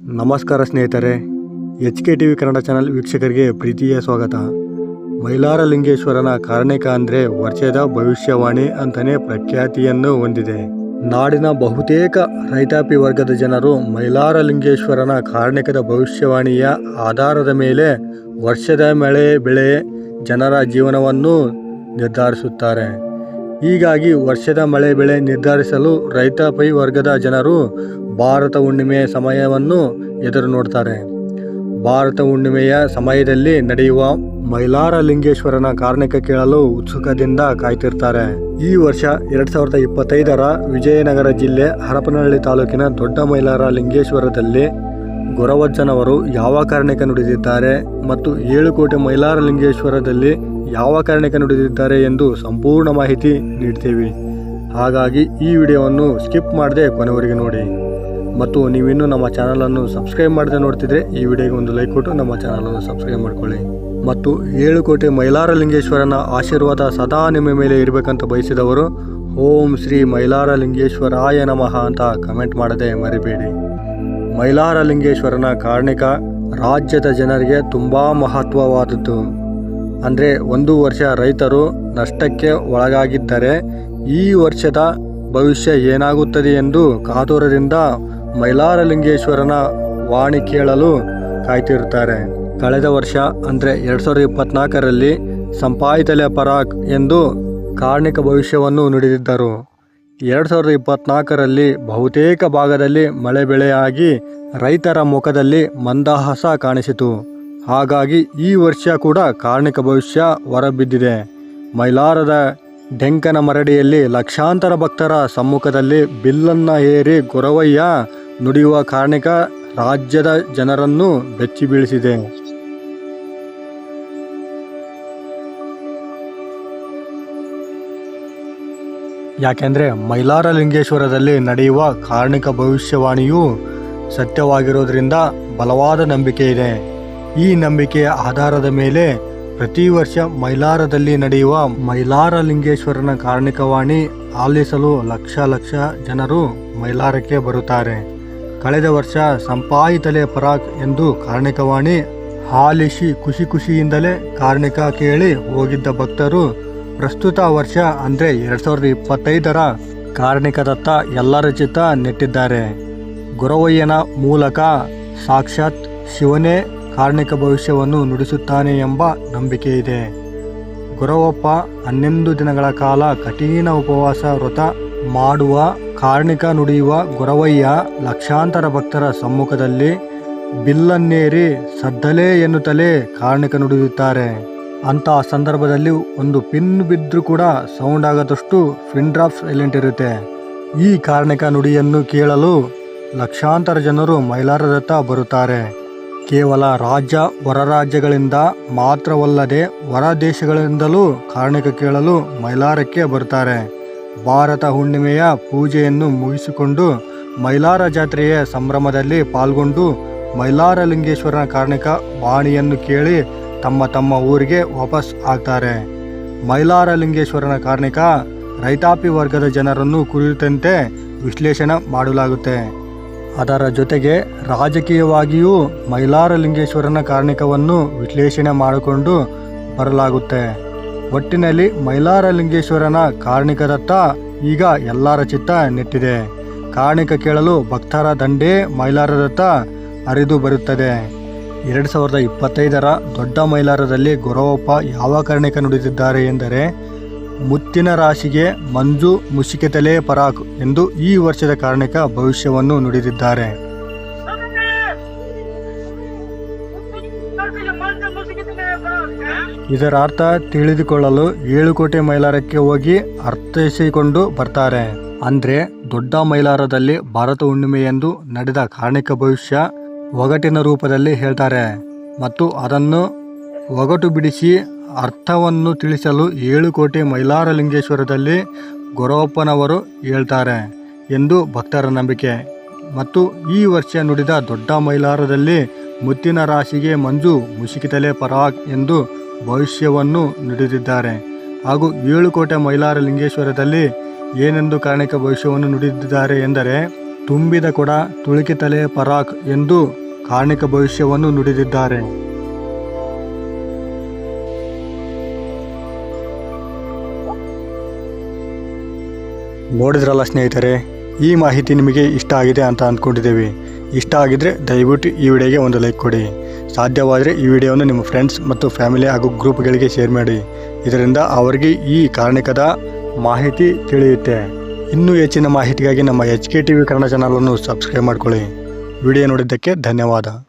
ನಮಸ್ಕಾರ ಸ್ನೇಹಿತರೆ, H K T V Kannada channel ವೀಕ್ಷಕರಿಗೆ ಪ್ರೀತಿಯ ಸ್ವಾಗತ. ಮೈಲಾರ ಲಿಂಗೇಶ್ವರನ ಕಾರಣಿಕ ಅಂದರೆ ವರ್ಷದ ಭವಿಷ್ಯವಾಣಿ ಅಂತಲೇ ಪ್ರಖ್ಯಾತಿಯನ್ನು ಹೊಂದಿದೆ. ನಾಡಿನ ಬಹುತೇಕ ರೈತಾಪಿ ವರ್ಗದ ಜನರು ಮೈಲಾರ ಲಿಂಗೇಶ್ವರನ ಕಾರಣಿಕದ ಭವಿಷ್ಯವಾಣಿಯ ಆಧಾರದ ಮೇಲೆ ವರ್ಷದ ಮಳೆ, ಬೆಳೆ, ಜನರ ಜೀವನವನ್ನು ನಿರ್ಧರಿಸುತ್ತಾರೆ. ಹೀಗಾಗಿ ವರ್ಷದ ಮಳೆ ಬೆಳೆ ನಿರ್ಧರಿಸಲು ರೈತಾಪಿ ವರ್ಗದ ಜನರು ಭಾರತ ಹುಣ್ಣಿಮೆಯ ಸಮಯವನ್ನು ಎದುರು ನೋಡ್ತಾರೆ. ಭಾರತ ಹುಣ್ಣಿಮೆಯ ಸಮಯದಲ್ಲಿ ನಡೆಯುವ ಮೈಲಾರ ಲಿಂಗೇಶ್ವರನ ಕಾರಣಿಕ ಕೇಳಲು ಉತ್ಸುಕದಿಂದ ಕಾಯ್ತಿರ್ತಾರೆ. ಈ ವರ್ಷ ಎರಡ್ ಸಾವಿರದ ಇಪ್ಪತ್ತೈದರ ವಿಜಯನಗರ ಜಿಲ್ಲೆ ಹರಪನಹಳ್ಳಿ ತಾಲೂಕಿನ ದೊಡ್ಡ ಮೈಲಾರ ಲಿಂಗೇಶ್ವರದಲ್ಲಿ ಗೊರವಜ್ಜನವರು ಯಾವ ಕಾರಣಕ್ಕೆ ನುಡಿದಿದ್ದಾರೆ ಮತ್ತು ಏಳು ಕೋಟೆ ಮೈಲಾರ ಲಿಂಗೇಶ್ವರದಲ್ಲಿ ಯಾವ ಕಾರಣಕ್ಕೆ ನುಡಿದಿದ್ದಾರೆ ಎಂದು ಸಂಪೂರ್ಣ ಮಾಹಿತಿ ನೀಡ್ತೀವಿ. ಹಾಗಾಗಿ ಈ ವಿಡಿಯೋವನ್ನು ಸ್ಕಿಪ್ ಮಾಡದೆ ಕೊನೆವರೆಗೆ ನೋಡಿ. ಮತ್ತು ನೀವಿನ್ನೂ ನಮ್ಮ ಚಾನಲನ್ನು ಸಬ್ಸ್ಕ್ರೈಬ್ ಮಾಡದೆ ನೋಡ್ತಿದ್ರೆ ಈ ವಿಡಿಯೋಗೆ ಒಂದು ಲೈಕ್ ಕೊಟ್ಟು ನಮ್ಮ ಚಾನಲನ್ನು ಸಬ್ಸ್ಕ್ರೈಬ್ ಮಾಡ್ಕೊಳ್ಳಿ. ಮತ್ತು ಏಳು ಕೋಟೆ ಮೈಲಾರ ಲಿಂಗೇಶ್ವರನ ಆಶೀರ್ವಾದ ಸದಾ ನಿಮ್ಮ ಮೇಲೆ ಇರಬೇಕಂತ ಬಯಸಿದವರು, ಓಂ ಶ್ರೀ ಮೈಲಾರ ಲಿಂಗೇಶ್ವರಾಯ ನಮಃ ಅಂತ ಕಮೆಂಟ್ ಮಾಡದೆ ಮರಿಬೇಡಿ. ಮೈಲಾರ ಕಾರ್ಣಿಕ ಕಾರಣಿಕ ರಾಜ್ಯದ ಜನರಿಗೆ ತುಂಬ ಮಹತ್ವವಾದದ್ದು. ಅಂದರೆ ಒಂದು ವರ್ಷ ರೈತರು ನಷ್ಟಕ್ಕೆ ಒಳಗಾಗಿದ್ದರೆ ಈ ವರ್ಷದ ಭವಿಷ್ಯ ಏನಾಗುತ್ತದೆ ಎಂದು ಕಾತುರದಿಂದ ಮೈಲಾರಲಿಂಗೇಶ್ವರನ ವಾಣಿ ಕೇಳಲು ಕಾಯ್ತಿರುತ್ತಾರೆ ಕಳೆದ ವರ್ಷ ಅಂದರೆ ಎರಡು ಸಾವಿರದ ಇಪ್ಪತ್ನಾಲ್ಕರಲ್ಲಿ ಸಂಪಾಯಿತಲೆ ಪರಾಕ್ ಎಂದು ಕಾರ್ಣಿಕ ಭವಿಷ್ಯವನ್ನು ನುಡಿದಿದ್ದರು. ಎರಡು ಸಾವಿರದ ಇಪ್ಪತ್ನಾಲ್ಕರಲ್ಲಿ ಬಹುತೇಕ ಭಾಗದಲ್ಲಿ ಮಳೆ ಬೆಳೆಯಾಗಿ ರೈತರ ಮುಖದಲ್ಲಿ ಮಂದಹಾಸ ಕಾಣಿಸಿತು. ಹಾಗಾಗಿ ಈ ವರ್ಷ ಕೂಡ ಕಾರ್ಣಿಕ ಭವಿಷ್ಯ ಹೊರಬಿದ್ದಿದೆ. ಮೈಲಾರದ ಡೆಂಕನ ಮರಡಿಯಲ್ಲಿ ಲಕ್ಷಾಂತರ ಭಕ್ತರ ಸಮ್ಮುಖದಲ್ಲಿ ಬಿಲ್ಲನ್ನು ಏರಿ ಗೊರವಯ್ಯ ನುಡಿಯುವ ಕಾರ್ಣಿಕ ರಾಜ್ಯದ ಜನರನ್ನು ಬೆಚ್ಚಿ ಬೀಳಿಸಿದೆ ಯಾಕೆಂದರೆ ಮೈಲಾರ ಲಿಂಗೇಶ್ವರದಲ್ಲಿ ನಡೆಯುವ ಕಾರ್ಣಿಕ ಭವಿಷ್ಯವಾಣಿಯು ಸತ್ಯವಾಗಿರೋದರಿಂದ ಬಲವಾದ ನಂಬಿಕೆ ಇದೆ. ಈ ನಂಬಿಕೆಯ ಆಧಾರದ ಮೇಲೆ ಪ್ರತಿ ವರ್ಷ ಮೈಲಾರದಲ್ಲಿ ನಡೆಯುವ ಮೈಲಾರ ಲಿಂಗೇಶ್ವರನ ಕಾರ್ಣಿಕವಾಣಿ ಆಲಿಸಲು ಲಕ್ಷ ಲಕ್ಷ ಜನರು ಮೈಲಾರಕ್ಕೆ ಬರುತ್ತಾರೆ. ಕಳೆದ ವರ್ಷ ಸಂಪಾಯಿತಲೆ ಪರಾಕ್ ಎಂದು ಕಾರ್ಣಿಕವಾಣಿ ಆಲಿಸಿ ಖುಷಿ ಖುಷಿಯಿಂದಲೇ ಕಾರ್ಣಿಕ ಕೇಳಿ ಹೋಗಿದ್ದ ಭಕ್ತರು ಪ್ರಸ್ತುತ ವರ್ಷ ಅಂದರೆ ಎರಡು ಸಾವಿರದ ಇಪ್ಪತ್ತೈದರ ಕಾರ್ಣಿಕದತ್ತ ಎಲ್ಲರ ಚಿತ್ತ ನೆಟ್ಟಿದ್ದಾರೆ. ಗುರವಯ್ಯನ ಮೂಲಕ ಸಾಕ್ಷಾತ್ ಶಿವನೇ ಕಾರ್ಣಿಕ ಭವಿಷ್ಯವನ್ನು ನುಡಿಸುತ್ತಾನೆ ಎಂಬ ನಂಬಿಕೆ ಇದೆ. ಗುರವಪ್ಪ ಹನ್ನೊಂದು ದಿನಗಳ ಕಾಲ ಕಠಿಣ ಉಪವಾಸ ವ್ರತ ಮಾಡುವ, ಕಾರ್ಣಿಕ ನುಡಿಯುವ ಗುರವಯ್ಯ ಲಕ್ಷಾಂತರ ಭಕ್ತರ ಸಮ್ಮುಖದಲ್ಲಿ ಬಿಲ್ಲನ್ನೇರಿ ಸದ್ದಲೇ ಎನ್ನುತ್ತಲೇ ಕಾರ್ಣಿಕ ನುಡಿಯುತ್ತಾರೆ. ಅಂತಹ ಸಂದರ್ಭದಲ್ಲಿ ಒಂದು ಪಿನ್ ಬಿದ್ದರೂ ಕೂಡ ಸೌಂಡ್ ಆಗದಷ್ಟು ಪಿನ್ ಡ್ರಾಪ್ ಸೈಲೆಂಟ್ ಇರುತ್ತೆ. ಈ ಕಾರಣಿಕ ನುಡಿಯನ್ನು ಕೇಳಲು ಲಕ್ಷಾಂತರ ಜನರು ಮೈಲಾರದತ್ತ ಬರುತ್ತಾರೆ. ಕೇವಲ ರಾಜ್ಯ, ಹೊರ ರಾಜ್ಯಗಳಿಂದ ಮಾತ್ರವಲ್ಲದೆ ಹೊರ ದೇಶಗಳಿಂದಲೂ ಕಾರಣಿಕ ಕೇಳಲು ಮೈಲಾರಕ್ಕೆ ಬರ್ತಾರೆ ಭಾರತ ಹುಣ್ಣಿಮೆಯ ಪೂಜೆಯನ್ನು ಮುಗಿಸಿಕೊಂಡು ಮೈಲಾರ ಜಾತ್ರೆಯ ಸಂಭ್ರಮದಲ್ಲಿ ಪಾಲ್ಗೊಂಡು ಮೈಲಾರ ಲಿಂಗೇಶ್ವರನ ಕಾರಣಿಕ ವಾಣಿಯನ್ನು ಕೇಳಿ ತಮ್ಮ ತಮ್ಮ ಊರಿಗೆ ವಾಪಸ್ ಆಗ್ತಾರೆ. ಮೈಲಾರ ಲಿಂಗೇಶ್ವರನ ಕಾರಣಿಕ ರೈತಾಪಿ ವರ್ಗದ ಜನರನ್ನು ಕುರಿತಂತೆ ವಿಶ್ಲೇಷಣೆ ಮಾಡಲಾಗುತ್ತೆ. ಅದರ ಜೊತೆಗೆ ರಾಜಕೀಯವಾಗಿಯೂ ಮೈಲಾರ ಲಿಂಗೇಶ್ವರನ ಕಾರಣಿಕವನ್ನು ವಿಶ್ಲೇಷಣೆ ಮಾಡಿಕೊಂಡು ಬರಲಾಗುತ್ತೆ. ಒಟ್ಟಿನಲ್ಲಿ ಮೈಲಾರ ಲಿಂಗೇಶ್ವರನ ಕಾರಣಿಕದತ್ತ ಈಗ ಎಲ್ಲರ ಚಿತ್ತ ನೆಟ್ಟಿದೆ. ಕಾರಣಿಕ ಕೇಳಲು ಭಕ್ತರ ದಂಡೇ ಮೈಲಾರದತ್ತ ಹರಿದು ಬರುತ್ತದೆ. ಎರಡು ಸಾವಿರದ ಇಪ್ಪತ್ತೈದರ ದೊಡ್ಡ ಮೈಲಾರದಲ್ಲಿ ಗೊರವಪ್ಪ ಯಾವ ಕಾರಣಕ್ಕೆ ನುಡಿದಿದ್ದಾರೆ ಎಂದರೆ, ಮುತ್ತಿನ ರಾಶಿಗೆ ಮಂಜು ಮುಸಿಕೆತಲೆ ಪರಾಕ್ ಎಂದು ಈ ವರ್ಷದ ಕಾರಣಕ ಭವಿಷ್ಯವನ್ನು ನುಡಿದಿದ್ದಾರೆ. ಇದರ ಅರ್ಥ ತಿಳಿದುಕೊಳ್ಳಲು ಏಳು ಕೋಟೆ ಮೈಲಾರಕ್ಕೆ ಹೋಗಿ ಅರ್ಥೈಸಿಕೊಂಡು ಬರ್ತಾರೆ. ಅಂದ್ರೆ ದೊಡ್ಡ ಮೈಲಾರದಲ್ಲಿ ಭಾರತ ಹುಣ್ಣಿಮೆಯೆಂದು ನಡೆದ ಕಾರಣಿಕ ಭವಿಷ್ಯ ಒಗಟಿನ ರೂಪದಲ್ಲಿ ಹೇಳ್ತಾರೆ ಮತ್ತು ಅದನ್ನು ಒಗಟು ಬಿಡಿಸಿ ಅರ್ಥವನ್ನು ತಿಳಿಸಲು ಏಳು ಕೋಟಿ ಮೈಲಾರ ಲಿಂಗೇಶ್ವರದಲ್ಲಿ ಗೊರವಪ್ಪನವರು ಹೇಳ್ತಾರೆ ಎಂದು ಭಕ್ತರ ನಂಬಿಕೆ. ಮತ್ತು ಈ ವರ್ಷ ನುಡಿದ ದೊಡ್ಡ ಮೈಲಾರದಲ್ಲಿ ಮುತ್ತಿನ ರಾಶಿಗೆ ಮಂಜು ಮುಸುಕಿತಲೆ ಪರಾಕ್ ಎಂದು ಭವಿಷ್ಯವನ್ನು ನುಡಿದಿದ್ದಾರೆ. ಹಾಗೂ ಏಳು ಕೋಟೆ ಮೈಲಾರ ಲಿಂಗೇಶ್ವರದಲ್ಲಿ ಏನೆಂದು ಕಾರಣಕ್ಕೆ ಭವಿಷ್ಯವನ್ನು ನುಡಿದಿದ್ದಾರೆ ಎಂದರೆ ತುಂಬಿದ ಕೊಡ ತುಳುಕಿತಲೆ ಪರಾಕ್ ಎಂದು ಕಾರ್ಣಿಕ ಭವಿಷ್ಯವನ್ನು ನುಡಿದಿದ್ದಾರೆ. ನೋಡಿದ್ರಲ್ಲ ಸ್ನೇಹಿತರೆ, ಈ ಮಾಹಿತಿ ನಿಮಗೆ ಇಷ್ಟ ಆಗಿದೆ ಅಂತ ಅಂದ್ಕೊಂಡಿದ್ದೇವೆ. ಇಷ್ಟ ಆಗಿದ್ರೆ ದಯವಿಟ್ಟು ಈ ವಿಡಿಯೋಗೆ ಒಂದು ಲೈಕ್ ಕೊಡಿ. ಸಾಧ್ಯವಾದರೆ ಈ ವಿಡಿಯೋವನ್ನು ನಿಮ್ಮ ಫ್ರೆಂಡ್ಸ್ ಮತ್ತು ಫ್ಯಾಮಿಲಿ ಹಾಗೂ ಗ್ರೂಪ್ಗಳಿಗೆ ಶೇರ್ ಮಾಡಿ. ಇದರಿಂದ ಅವರಿಗೆ ಈ ಕಾರಣಿಕದ ಮಾಹಿತಿ ತಿಳಿಯುತ್ತೆ. ಇನ್ನೂ ಹೆಚ್ಚಿನ ಮಾಹಿತಿಗಾಗಿ ನಮ್ಮ H K T V Kannada ಚಾನಲನ್ನು ಸಬ್ಸ್ಕ್ರೈಬ್ ಮಾಡಿಕೊಳ್ಳಿ. ವಿಡಿಯೋ ನೋಡಿದ್ದಕ್ಕೆ ಧನ್ಯವಾದ.